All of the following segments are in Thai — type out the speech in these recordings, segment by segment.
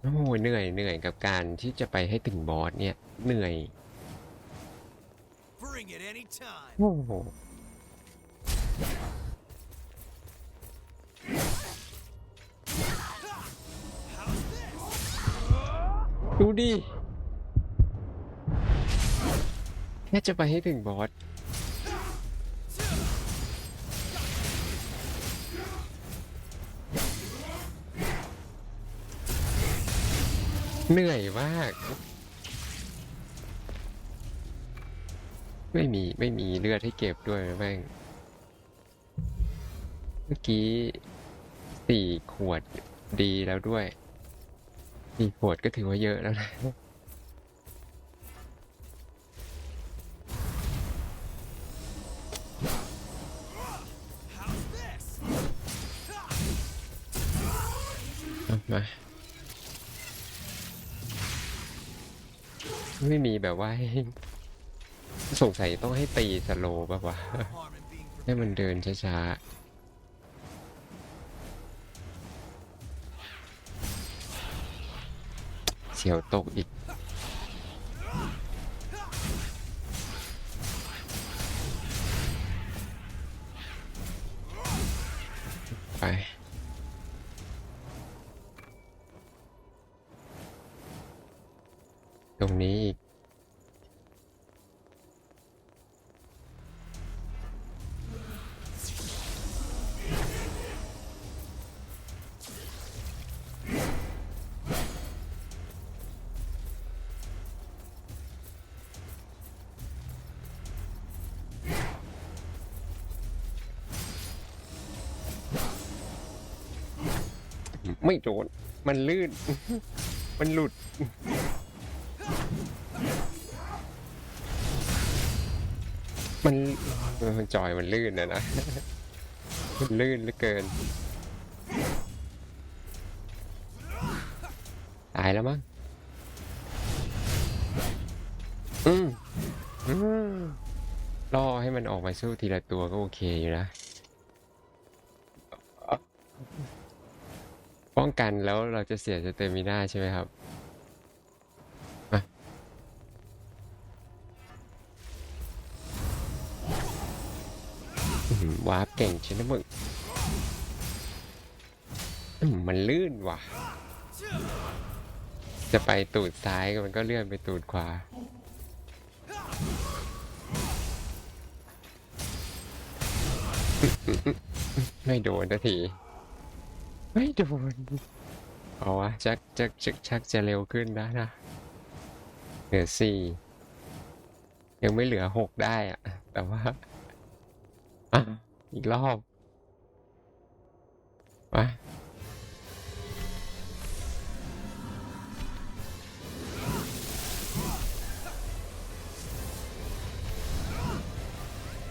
โอ้โหเหนื่อยเหนื่อยกับการที่จะไปให้ถึงบอสเนี่ย เหนื่อย Bring it anytime. โอ้โหดูดิแค่จะไปให้ถึงบอส เหนื่อยมาก ไม่มีไม่มีเลือดให้เก็บด้วยแม่ง เมื่อกี้สี่ขวดดีแล้วด้วยสี่ขวดก็ถือว่าเยอะแล้วนะมา ไม่มีแบบว่าสงสัยต้องให้ตีสโลว์แบบว่าให้มันเดินช้าๆ เสียวตกอีก ไป ตรงนี้อีกไม่โดน มันลื่น มันหลุด มันเออจอยมันลื่นนะนะ มันลื่นเหลือเกิน ตายแล้วมั้ง อืมอืมล่อให้มันออกมาสู้ทีละตัวก็โอเคอยู่นะ ป้องกันแล้วเราจะเสียสเตมิน่าใช่ไหมครับ วาร์ปเก่งใช่ไหมมึงมันลื่นว่ะ จะไปตูดซ้ายมันก็เลื่อนไปตูดขวา ไม่โดนสักที ไม่โดน เอาวะชักชักชักชักจะเร็วขึ้นนะนะ เหลือสี่ ยังไม่เหลือหกได้อะ แต่ว่า อะ อีกรอบมา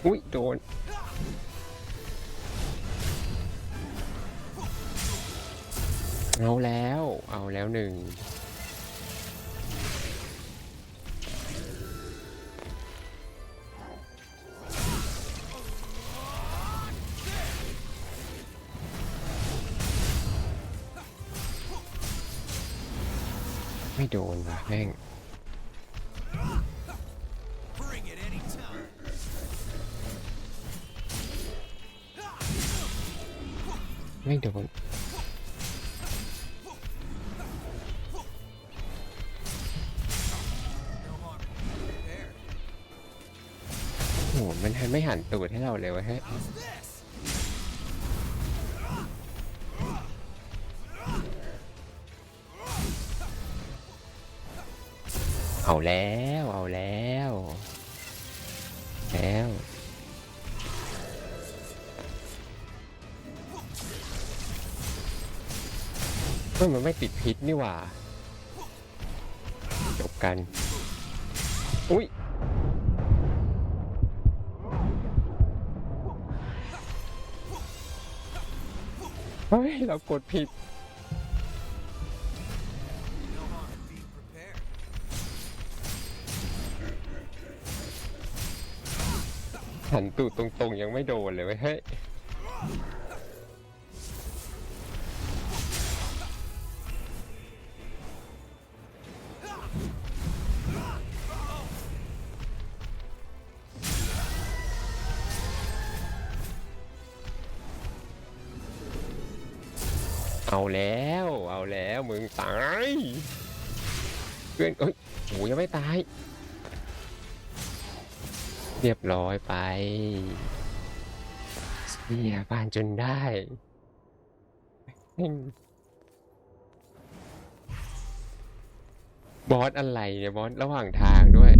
อุ้ย โดน เอาแล้ว เอาแล้วหนึ่ง ไม่โดนว่ะแม่งไม่โดนโอ้โหมันไม่หันตูดให้เราเลยวะฮะ เอาแล้วเอาแล้ว แล้วเฮ้ยมันไม่ติดพิษนี่หว่าจบกัน อุ้ยเฮ้ย เรากดผิด หันตูดตรงๆ ยังไม่โดนเลยเฮ้ยเอาแล้ว เอาแล้ว มึงตาย เพื่อนเอ้ยโหยังไม่ตาย เรียบร้อยไปเสียบ้านจนได้บอสอะไรเนี่ยบอสระหว่างทางด้วย